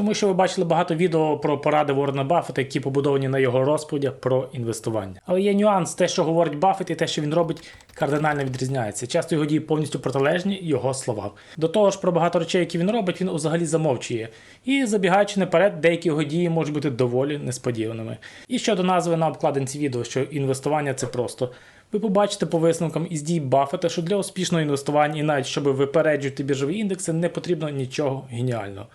Тому що ви бачили багато відео про поради Ворона Баффета, які побудовані на його розповідях про інвестування. Але є нюанс, те, що говорить Баффет, і те, що він робить, кардинально відрізняється. Часто його дії повністю протилежні його словам. До того ж, про багато речей, які він робить, він взагалі замовчує. І забігаючи наперед, деякі його дії можуть бути доволі несподіваними. І щодо назви на обкладинці відео, що інвестування це просто. Ви побачите по висновкам із дій Баффета, що для успішного інвестування і навіть щоб випереджувати біржові індекси, не потрібно нічого геніального.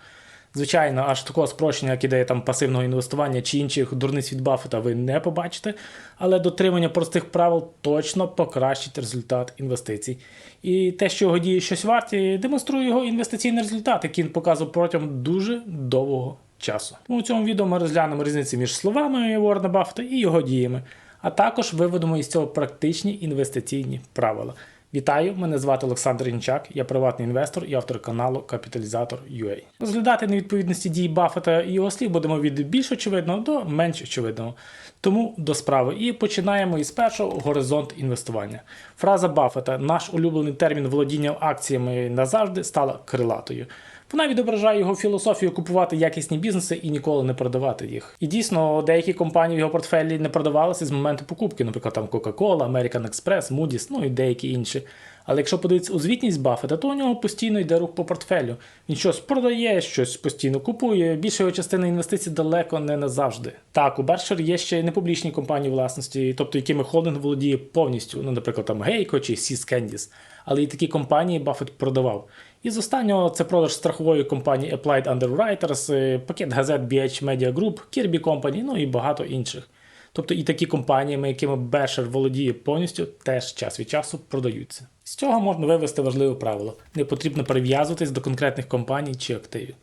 Звичайно, аж такого спрощення, як ідея там пасивного інвестування чи інших дурниць від Баффета, ви не побачите, але дотримання простих правил точно покращить результат інвестицій. І те, що його дії щось варті, демонструє його інвестиційний результат, який він показував протягом дуже довгого часу. У цьому відео ми розглянемо різниці між словами Ворона Баффета і його діями, а також виведемо із цього практичні інвестиційні правила. Вітаю, мене звати Олександр Інчак, я приватний інвестор і автор каналу Капіталізатор UA. Розглядати невідповідності дій Баффета і його слів будемо від більш очевидного до менш очевидного. Тому до справи. І починаємо із першого горизонт інвестування. Фраза Баффета, наш улюблений термін володіння акціями назавжди, стала крилатою. Вона відображає його філософію купувати якісні бізнеси і ніколи не продавати їх. І дійсно, деякі компанії в його портфелі не продавалися з моменту покупки, наприклад, там Coca-Cola, American Express, Moody's, ну і деякі інші. Але якщо подивитися у звітність Баффета, то у нього постійно йде рух по портфелю. Він щось продає, щось постійно купує. Більша його частина інвестицій далеко не назавжди. Так, у Berkshire є ще непублічні компанії власності, тобто якими холдинг володіє повністю, ну, наприклад, там Geico чи Seas Candies. Але і такі компанії Баффет продавав. І з останнього це продаж страхової компанії Applied Underwriters, е, пакет газет BH Media Group, Kirby Company, ну і багато інших. Тобто і такі компанії, якими Бершер володіє повністю, теж час від часу продаються. З цього можна вивести важливе правило: не потрібно прив'язуватись до конкретних компаній чи активів.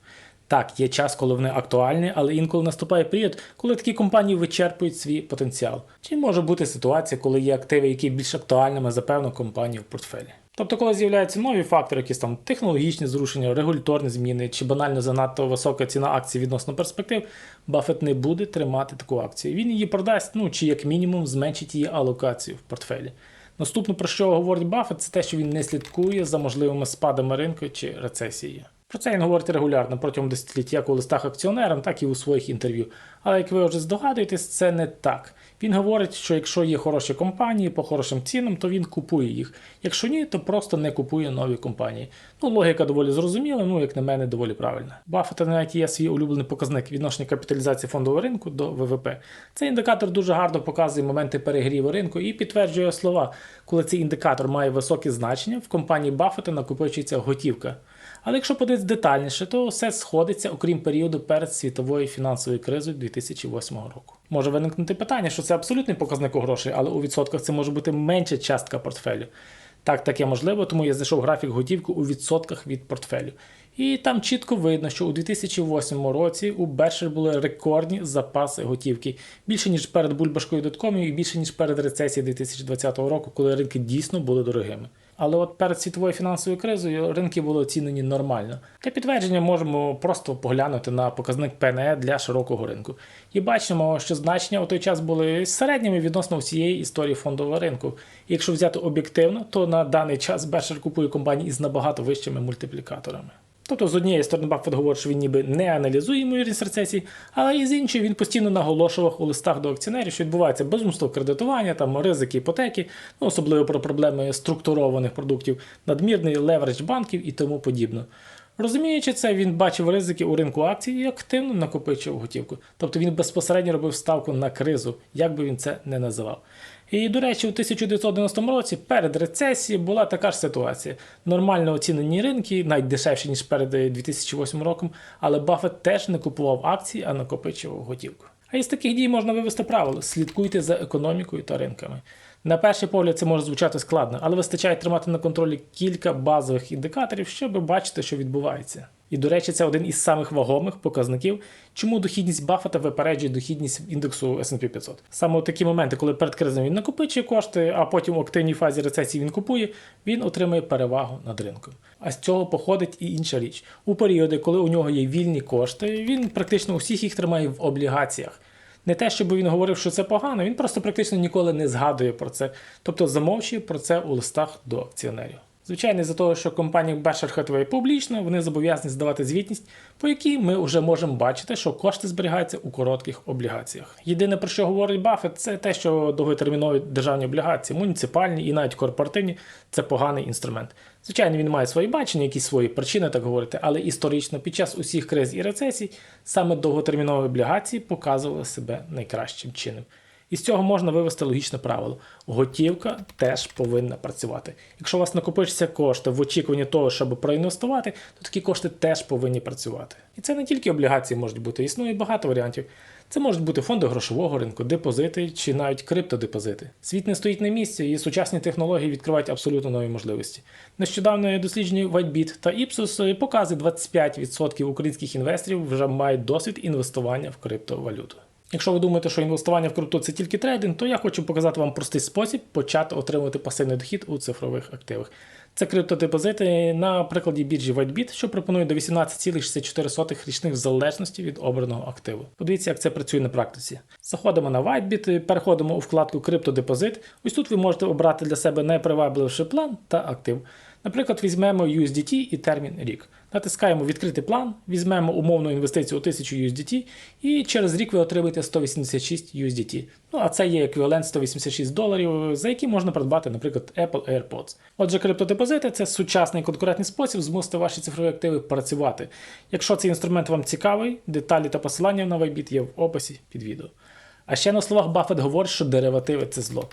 Так, є час, коли вони актуальні, але інколи наступає період, коли такі компанії вичерпують свій потенціал. Чи може бути ситуація, коли є активи, які більш актуальними за певну компанію в портфелі. Тобто, коли з'являються нові фактори, якісь там технологічні зрушення, регуляторні зміни чи банально занадто висока ціна акції відносно перспектив, Баффет не буде тримати таку акцію. Він її продасть, ну чи як мінімум зменшить її алокацію в портфелі. Наступне, про що говорить Баффет, це те, що він не слідкує за можливими спадами ринку чи рецесією. Про це він говорить регулярно протягом десятиліття як у листах акціонерам, так і у своїх інтерв'ю. Але як ви вже здогадуєтесь, це не так. Він говорить, що якщо є хороші компанії по хорошим цінам, то він купує їх. Якщо ні, то просто не купує нові компанії. Ну, логіка доволі зрозуміла, ну як на мене, доволі правильна. Баффета навіть є свій улюблений показник відношення капіталізації фондового ринку до ВВП. Цей індикатор дуже гарно показує моменти перегріву ринку і підтверджує слова, коли цей індикатор має високе значення, в компанії Баффета накопичується готівка. Але якщо подивитися детальніше, то все сходиться, окрім періоду перед світовою фінансовою кризою 2008 року. Може виникнути питання, що це абсолютний показник у грошей, але у відсотках це може бути менша частка портфелю. Так, таке можливо, тому я знайшов графік готівки у відсотках від портфелю. І там чітко видно, що у 2008 році у Бершер були рекордні запаси готівки більше ніж перед бульбашкою доткомів і більше ніж перед рецесією 2020 року, коли ринки дійсно були дорогими. Але от перед світовою фінансовою кризою ринки були оцінені нормально. Для підтвердження можемо просто поглянути на показник ПНЕ для широкого ринку. І бачимо, що значення у той час були середніми відносно всієї історії фондового ринку. І якщо взяти об'єктивно, то на даний час Бершер купує компанії із набагато вищими мультиплікаторами. Тобто, з однієї сторони, Баффет говорить, що він ніби не аналізує ймовірність рецесії, але і з іншої він постійно наголошував у листах до акціонерів, що відбувається безумство кредитування, там ризики іпотеки, ну особливо про проблеми структурованих продуктів, надмірний левередж банків і тому подібне. Розуміючи це, він бачив ризики у ринку акцій і активно накопичував готівку. Тобто він безпосередньо робив ставку на кризу, як би він це не називав. І, до речі, у 1990 році перед рецесією була така ж ситуація. Нормально оцінені ринки, навіть дешевші, ніж перед 2008 роком, але Баффет теж не купував акції, а накопичував готівку. А із таких дій можна вивести правило: слідкуйте за економікою та ринками. На перший погляд це може звучати складно, але вистачає тримати на контролі кілька базових індикаторів, щоб бачити, що відбувається. І, до речі, це один із самих вагомих показників, чому дохідність Баффета випереджує дохідність індексу S&P 500. Саме у такі моменти, коли перед кризою він накопичує кошти, а потім у активній фазі рецесії він купує, він отримує перевагу над ринком. А з цього походить і інша річ. У періоди, коли у нього є вільні кошти, він практично усіх їх тримає в облігаціях. Не те, щоб він говорив, що це погано, він просто практично ніколи не згадує про це, тобто замовчує про це у листах до акціонерів. Звичайно, за того, що компанія Berkshire Hathaway публічна, вони зобов'язані здавати звітність, по якій ми вже можемо бачити, що кошти зберігаються у коротких облігаціях. Єдине про що говорить Баффет, це те, що довготермінові державні облігації, муніципальні і навіть корпоративні це поганий інструмент. Звичайно, він має свої бачення, якісь свої причини, так говорити, але історично під час усіх криз і рецесій саме довготермінові облігації показували себе найкращим чином. Із цього можна вивести логічне правило: готівка теж повинна працювати. Якщо у вас накопичаться кошти в очікуванні того, щоб проінвестувати, то такі кошти теж повинні працювати. І це не тільки облігації можуть бути, існує багато варіантів. Це можуть бути фонди грошового ринку, депозити чи навіть криптодепозити. Світ не стоїть на місці, і сучасні технології відкривають абсолютно нові можливості. Нещодавно дослідження WhiteBit та Ipsos показує 25% українських інвесторів вже мають досвід інвестування в криптовалюту. Якщо ви думаєте, що інвестування в крипту це тільки трейдинг, то я хочу показати вам простий спосіб почати отримувати пасивний дохід у цифрових активах. Це криптодепозити на прикладі біржі WhiteBit, що пропонує до 18,64 річних в залежності від обраного активу. Подивіться, як це працює на практиці. Заходимо на WhiteBit, переходимо у вкладку Криптодепозит. Ось тут ви можете обрати для себе найпривабливіший план та актив. Наприклад, візьмемо USDT і термін рік. Натискаємо відкрити план, візьмемо умовну інвестицію у 1000 USDT, і через рік ви отримаєте 186 USDT. Ну а це є еквівалент 186 доларів, за які можна придбати, наприклад, Apple AirPods. Отже, криптодепозити це сучасний конкурентний спосіб змусити ваші цифрові активи працювати. Якщо цей інструмент вам цікавий, деталі та посилання на Вайбіт є в описі під відео. А ще на словах Баффет говорить, що деривативи це зло.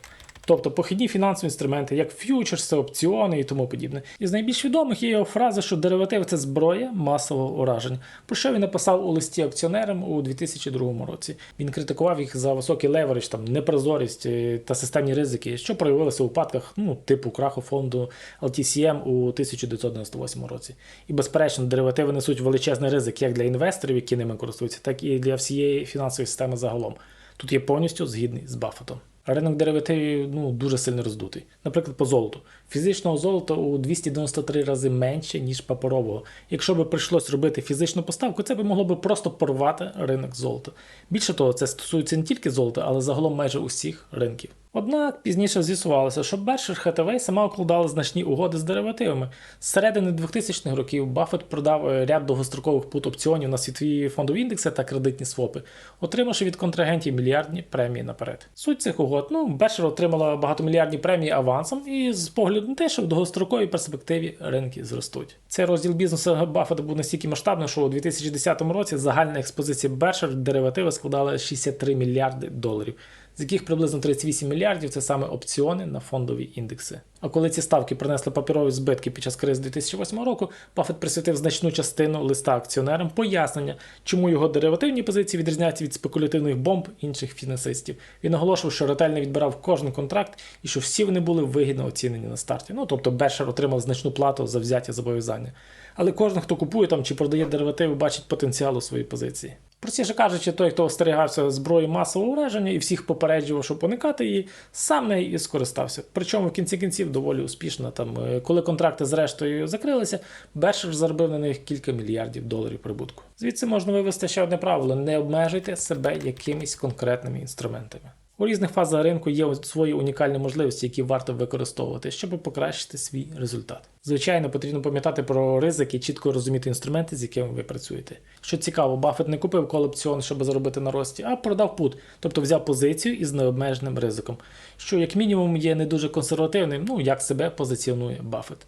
Тобто похідні фінансові інструменти, як ф'ючерси, опціони і тому подібне. Із найбільш відомих є його фраза, що дериватив це зброя масового ураження, про що він написав у листі акціонерам у 2002 році. Він критикував їх за високий леверидж, там непрозорість е, та системні ризики, що проявилися у випадках ну, типу краху фонду LTCM у 1998 році. І, безперечно, деривативи несуть величезний ризик як для інвесторів, які ними користуються, так і для всієї фінансової системи загалом. Тут є повністю згідний з Баффетом. Ринок деривативів ну, дуже сильно роздутий. Наприклад, по золоту. Фізичного золота у 293 рази менше, ніж паперового. Якщо би прийшлось робити фізичну поставку, це би могло би просто порвати ринок золота. Більше того, це стосується не тільки золота, але загалом майже усіх ринків. Однак пізніше з'ясувалося, що Berkshire Hathaway сама укладала значні угоди з деривативами. З середини 2000-х років Баффет продав е, ряд довгострокових пут опціонів на світові фондові індекси та кредитні свопи, отримавши від контрагентів мільярдні премії наперед. Суть цих угод, ну, Berkshire отримала багатомільярдні премії авансом і з погляду на те, що в довгостроковій перспективі ринки зростуть. Цей розділ бізнесу Баффета був настільки масштабним, що у 2010 році загальна експозиція Berkshire деривативи складала 63 мільярди доларів з яких приблизно 38 мільярдів це саме опціони на фондові індекси. А коли ці ставки принесли паперові збитки під час кризи 2008 року, Баффет присвятив значну частину листа акціонерам пояснення, чому його деривативні позиції відрізняються від спекулятивних бомб інших фінансистів. Він наголошував, що ретельно відбирав кожен контракт і що всі вони були вигідно оцінені на старті. Ну тобто Бершер отримав значну плату за взяті зобов'язання. Але кожен, хто купує там чи продає деривативи, бачить потенціал у своїй позиції. Простіше кажучи, той, хто остерігався зброї масового ураження і всіх попереджував, щоб уникати її, сам нею і скористався. Причому в кінці кінців доволі успішно. Там, е, коли контракти зрештою закрилися, Бершер заробив на них кілька мільярдів доларів прибутку. Звідси можна вивести ще одне правило: не обмежуйте себе якимись конкретними інструментами. У різних фазах ринку є свої унікальні можливості, які варто використовувати, щоб покращити свій результат. Звичайно, потрібно пам'ятати про ризики чітко розуміти інструменти, з якими ви працюєте. Що цікаво, Баффет не купив колекціон, щоб заробити на рості, а продав пут, тобто взяв позицію із необмеженим ризиком, що як мінімум є не дуже консервативним, ну як себе позиціонує Баффет.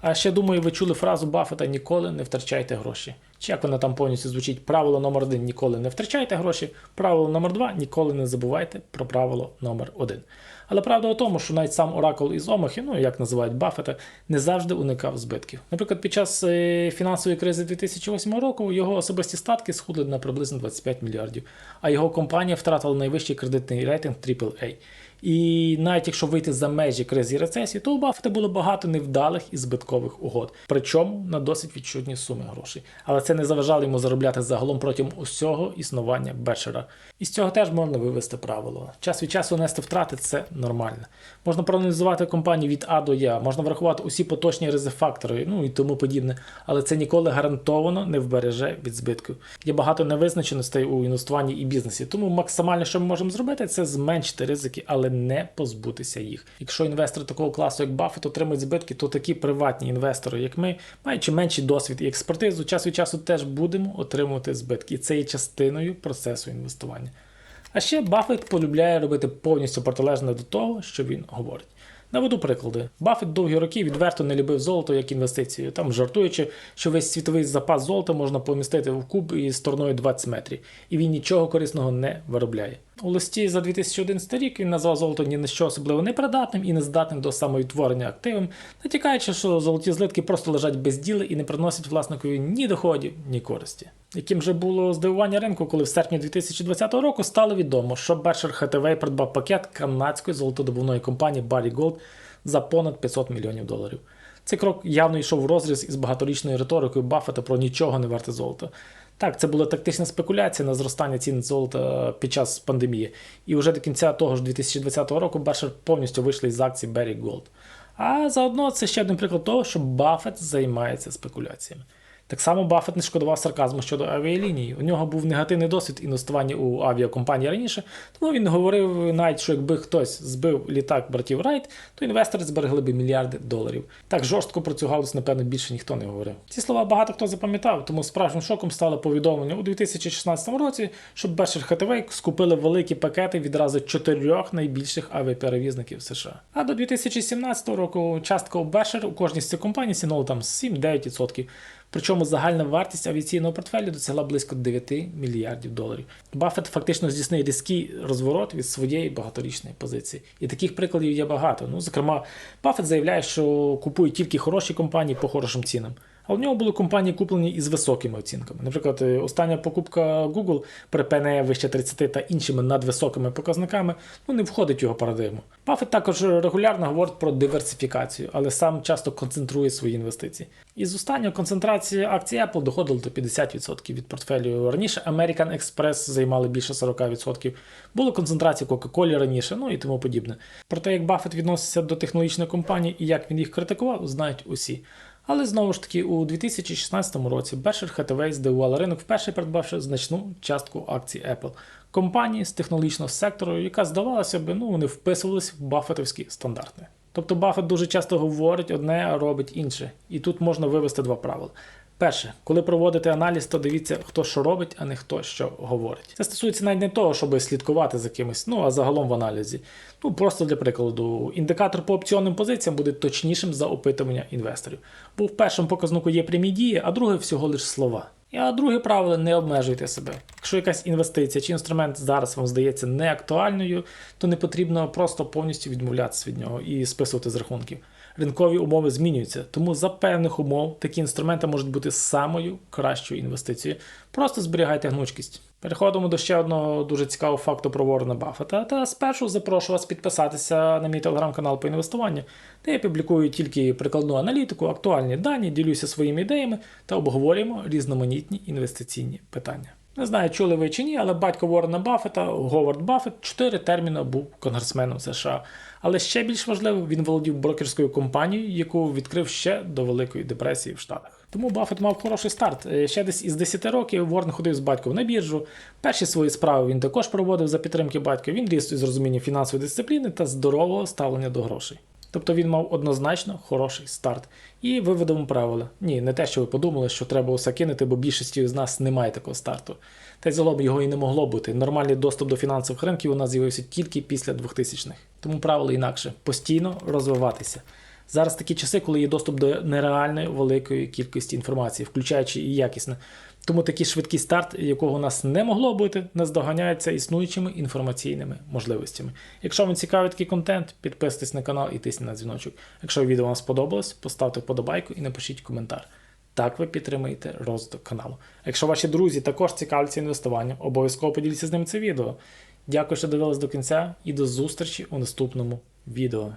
А ще думаю, ви чули фразу Баффета ніколи не втрачайте гроші. Чи як вона там повністю звучить? Правило номер один ніколи не втрачайте гроші. Правило номер два ніколи не забувайте про правило номер один. Але правда у тому, що навіть сам Оракул із Омахи, ну як називають Баффета, не завжди уникав збитків. Наприклад, під час е, фінансової кризи 2008 року його особисті статки схудли на приблизно 25 мільярдів, а його компанія втратила найвищий кредитний рейтинг AAA. І навіть якщо вийти за межі кризи рецесії, то у Баффета було багато невдалих і збиткових угод, причому на досить відчутні суми грошей. Але це не заважало йому заробляти загалом протягом усього існування Бетчера. І з цього теж можна вивести правило. Час від часу нести втрати це нормально. Можна проаналізувати компанію від А до Я, можна врахувати усі поточні ризик-фактори, ну і тому подібне, але це ніколи гарантовано не вбереже від збитків. Є багато невизначеностей у інвестуванні і бізнесі, тому максимально, що ми можемо зробити, це зменшити ризики, але не позбутися їх. Якщо інвестори такого класу, як Баффет, отримують збитки, то такі приватні інвестори, як ми, маючи менший досвід і експертизу, час від часу теж будемо отримувати збитки. І це є частиною процесу інвестування. А ще Баффет полюбляє робити повністю протилежне до того, що він говорить. Наведу приклади. Баффет довгі роки відверто не любив золото як інвестицію, там жартуючи, що весь світовий запас золота можна помістити в куб із стороною 20 метрів, і він нічого корисного не виробляє. У листі за 2011 рік він назвав золото ні на що особливо непридатним і нездатним до самовідтворення активом, натякаючи, що золоті злитки просто лежать без діла і не приносять власникові ні доходів, ні користі. Яким же було здивування ринку, коли в серпні 2020 року стало відомо, що Berkshire Hathaway придбав пакет канадської золотодобувної компанії Barry Gold за понад 500 мільйонів доларів. Цей крок явно йшов в розріз із багаторічною риторикою Баффета про нічого не варте золото. Так, це була тактична спекуляція на зростання цін золота під час пандемії. І вже до кінця того ж 2020 року Бершер повністю вийшли із акцій Berry Gold. А заодно це ще один приклад того, що Баффет займається спекуляціями. Так само Баффет не шкодував сарказму щодо авіалінії. У нього був негативний досвід інвестування у авіакомпанії раніше, тому він говорив навіть, що якби хтось збив літак братів Райт, то інвестори зберегли би мільярди доларів. Так жорстко про цю галузь, напевно, більше ніхто не говорив. Ці слова багато хто запам'ятав, тому справжнім шоком стало повідомлення у 2016 році, що Berkshire Hathaway скупили великі пакети відразу чотирьох найбільших авіаперевізників США. А до 2017 року частка у Berkshire у кожній з цих компаній сягнула там 7-9%. Причому загальна вартість авіаційного портфелю досягла близько 9 мільярдів доларів. Баффет фактично здійснив різкий розворот від своєї багаторічної позиції. І таких прикладів є багато. Ну, зокрема, Баффет заявляє, що купує тільки хороші компанії по хорошим цінам. А у нього були компанії куплені із високими оцінками. Наприклад, е, остання покупка Google при ПНЕ вище 30 та іншими надвисокими показниками ну, не входить в його парадигму. Баффет також регулярно говорить про диверсифікацію, але сам часто концентрує свої інвестиції. Із останньої концентрації акцій Apple доходило до 50% від портфелю. Раніше American Express займали більше 40%. Була концентрація Coca-Cola раніше, ну і тому подібне. Про те, як Баффет відноситься до технологічної компанії і як він їх критикував, знають усі. Але знову ж таки, у 2016 році Berkshire Hathaway здивувала ринок, вперше придбавши значну частку акцій Apple, компанії з технологічного сектору, яка здавалося б, ну вони вписувалися в бафетовські стандарти. Тобто Баффет дуже часто говорить одне, а робить інше. І тут можна вивести два правила. Перше, коли проводите аналіз, то дивіться, хто що робить, а не хто що говорить. Це стосується навіть не того, щоб слідкувати за кимось, ну а загалом в аналізі. Ну просто для прикладу, індикатор по опціонним позиціям буде точнішим за опитування інвесторів. Бо в першому показнику є прямі дії, а друге всього лише слова. А друге правило не обмежуйте себе. Якщо якась інвестиція чи інструмент зараз вам здається неактуальною, то не потрібно просто повністю відмовлятися від нього і списувати з рахунків. Ринкові умови змінюються, тому за певних умов такі інструменти можуть бути самою кращою інвестицією. Просто зберігайте гнучкість. Переходимо до ще одного дуже цікавого факту про Ворона Баффета. Та спершу запрошу вас підписатися на мій телеграм-канал по інвестуванню, де я публікую тільки прикладну аналітику, актуальні дані, ділюся своїми ідеями та обговорюємо різноманітні інвестиційні питання. Не знаю, чули ви чи ні, але батько Ворона Баффета, Говард Баффет, чотири терміни був конгресменом США. Але ще більш важливо, він володів брокерською компанією, яку відкрив ще до Великої депресії в Штатах. Тому Баффет мав хороший старт. Е, Ще десь із 10 років Ворн ходив з батьком на біржу. Перші свої справи він також проводив за підтримки батька. Він ріс із розуміння фінансової дисципліни та здорового ставлення до грошей. Тобто він мав однозначно хороший старт. І виведемо правила. Ні, не те, що ви подумали, що треба усе кинути, бо більшості з нас немає такого старту. Та й загалом його і не могло бути. Нормальний доступ до фінансових ринків у нас з'явився тільки після 2000-х. Тому правило інакше постійно розвиватися. Зараз такі часи, коли є доступ до нереальної великої кількості інформації, включаючи і якісне. Тому такий швидкий старт, якого у нас не могло бути, наздоганяється існуючими інформаційними можливостями. Якщо вам цікавий такий контент, підписуйтесь на канал і тисніть на дзвіночок. Якщо відео вам сподобалось, поставте вподобайку і напишіть коментар. Так ви підтримаєте розвиток каналу. Якщо ваші друзі також цікавляться інвестуванням, обов'язково поділіться з ними це відео. Дякую, що дивились до кінця і до зустрічі у наступному відео.